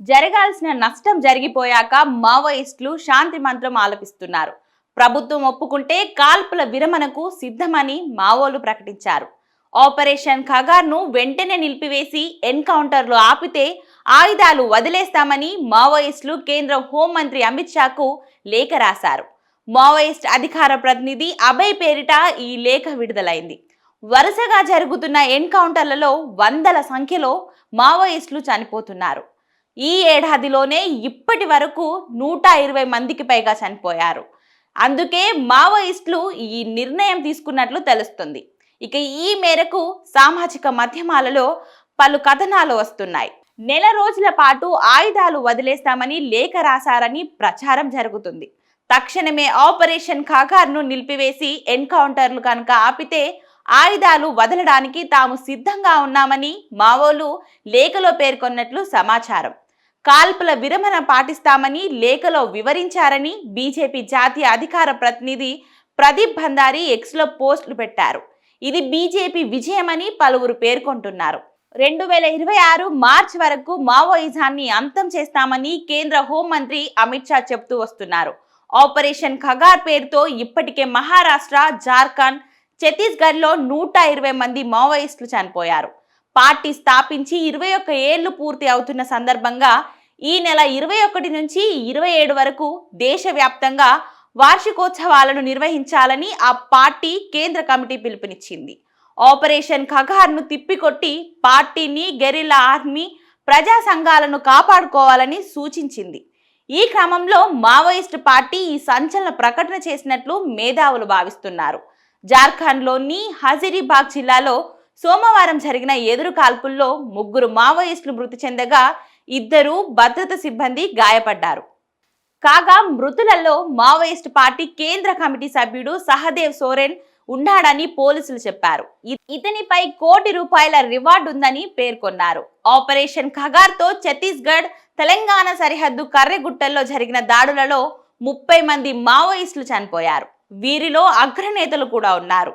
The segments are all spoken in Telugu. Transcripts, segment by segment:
జరగాల్సిన నష్టం జరిగిపోయాక మావోయిస్టులు శాంతి మంత్రం ఆలపిస్తున్నారు. ప్రభుత్వం ఒప్పుకుంటే కాల్పుల విరమణకు సిద్ధమని మావోలు ప్రకటించారు. ఆపరేషన్ ఖగార్ను వెంటనే నిలిపివేసి ఎన్కౌంటర్లు ఆపితే ఆయుధాలు వదిలేస్తామని మావోయిస్టులు కేంద్ర హోంమంత్రి అమిత్ షాకు లేఖ రాశారు. మావోయిస్ట్ అధికార ప్రతినిధి అభయ్ పేరిట ఈ లేఖ విడుదలైంది. వరుసగా జరుగుతున్న ఎన్కౌంటర్లలో వందల సంఖ్యలో మావోయిస్టులు చనిపోతున్నారు. ఈ ఏడాదిలోనే ఇప్పటి వరకు నూట ఇరవై మందికి పైగా చనిపోయారు. అందుకే మావోయిస్టులు ఈ నిర్ణయం తీసుకున్నట్లు తెలుస్తుంది. ఇక ఈ మేరకు సామాజిక మాధ్యమాలలో పలు కథనాలు వస్తున్నాయి. నెల రోజుల పాటు ఆయుధాలు వదిలేస్తామని లేఖ రాశారని ప్రచారం జరుగుతుంది. తక్షణమే ఆపరేషన్ ఖాగార్ను నిలిపివేసి ఎన్కౌంటర్లు కనుక ఆపితే ఆయుధాలు వదలడానికి తాము సిద్ధంగా ఉన్నామని మావోలు లేఖలో పేర్కొన్నట్లు సమాచారం. కాల్పుల విరమణ పాటిస్తామని లేఖలో వివరించారని బీజేపీ జాతీయ అధికార ప్రతినిధి ప్రదీప్ భండారి ఎక్స్లో పోస్టులు పెట్టారు. ఇది బీజేపీ విజయమని పలువురు పేర్కొంటున్నారు. రెండు వేల ఇరవై ఆరు మార్చ్ వరకు మావోయిజాన్ని అంతం చేస్తామని కేంద్ర హోంమంత్రి అమిత్ షా చెబుతూ వస్తున్నారు. ఆపరేషన్ ఖగార్ పేరుతో ఇప్పటికే మహారాష్ట్ర జార్ఖండ్ ఛత్తీస్గఢ్లో నూట ఇరవై మంది మావోయిస్టులు చనిపోయారు. పార్టీ స్థాపించి ఇరవై ఒక్క ఏళ్ళు పూర్తి అవుతున్న సందర్భంగా ఈ నెల ఇరవై ఒకటి నుంచి ఇరవై ఏడు వరకు దేశవ్యాప్తంగా వార్షికోత్సవాలను నిర్వహించాలని ఆ పార్టీ కేంద్ర కమిటీ పిలుపునిచ్చింది. ఆపరేషన్ ఖగార్ను తిప్పికొట్టి పార్టీని గెరిల్లా ఆర్మీ ప్రజా సంఘాలను కాపాడుకోవాలని సూచించింది. ఈ క్రమంలో మావోయిస్టు పార్టీ ఈ సంచలన ప్రకటన చేసినట్లు మేధావులు భావిస్తున్నారు. జార్ఖండ్లోని హజరీబాగ్ జిల్లాలో సోమవారం జరిగిన ఎదురు కాల్పుల్లో ముగ్గురు మావోయిస్టులు మృతి చెందగా ఇద్దరు భద్రత సిబ్బంది గాయపడ్డారు. కాగా మృతులలో మావోయిస్ట్ పార్టీ కేంద్ర కమిటీ సభ్యుడు సహదేవ్ సోరెన్ ఉన్నాడని పోలీసులు చెప్పారు. ఇతనిపై కోటి రూపాయల రివార్డు ఉందని పేర్కొన్నారు. ఆపరేషన్ ఖగార్తో ఛత్తీస్గఢ్ తెలంగాణ సరిహద్దు కర్రెగుట్టల్లో జరిగిన దాడులలో ముప్పై మంది మావోయిస్టులు చనిపోయారు. వీరిలో అగ్రనేతలు కూడా ఉన్నారు.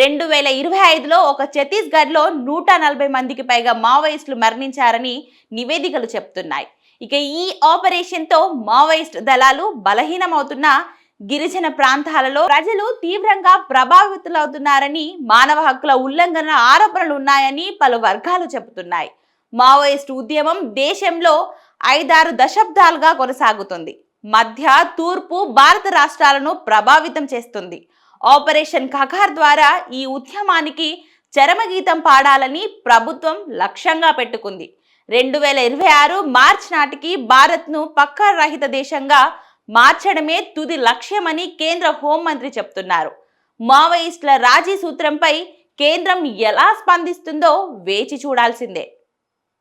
రెండు వేల ఇరవై ఐదులో ఒక ఛత్తీస్గఢ్లో నూట నలభై మందికి పైగా మావోయిస్టులు మరణించారని నివేదికలు చెప్తున్నాయి. ఇక ఈ ఆపరేషన్తో మావోయిస్ట్ దళాలు బలహీనమవుతున్న గిరిజన ప్రాంతాలలో ప్రజలు తీవ్రంగా ప్రభావితులవుతున్నారని మానవ హక్కుల ఉల్లంఘన ఆరోపణలు ఉన్నాయని పలు వర్గాలు చెబుతున్నాయి. మావోయిస్ట్ ఉద్యమం దేశంలో ఐదారు దశాబ్దాలుగా కొనసాగుతుంది. మధ్య తూర్పు భారత రాష్ట్రాలను ప్రభావితం చేస్తుంది. ఆపరేషన్ ఖగార్ ద్వారా ఈ ఉద్యమానికి చరమగీతం పాడాలని ప్రభుత్వం లక్ష్యంగా పెట్టుకుంది. రెండు వేల ఇరవై ఆరు మార్చ్ నాటికి భారత్ను పక్కా రహిత దేశంగా మార్చడమే తుది లక్ష్యమని కేంద్ర హోంమంత్రి చెప్తున్నారు. మావోయిస్టుల రాజీ సూత్రంపై కేంద్రం ఎలా స్పందిస్తుందో వేచి చూడాల్సిందే.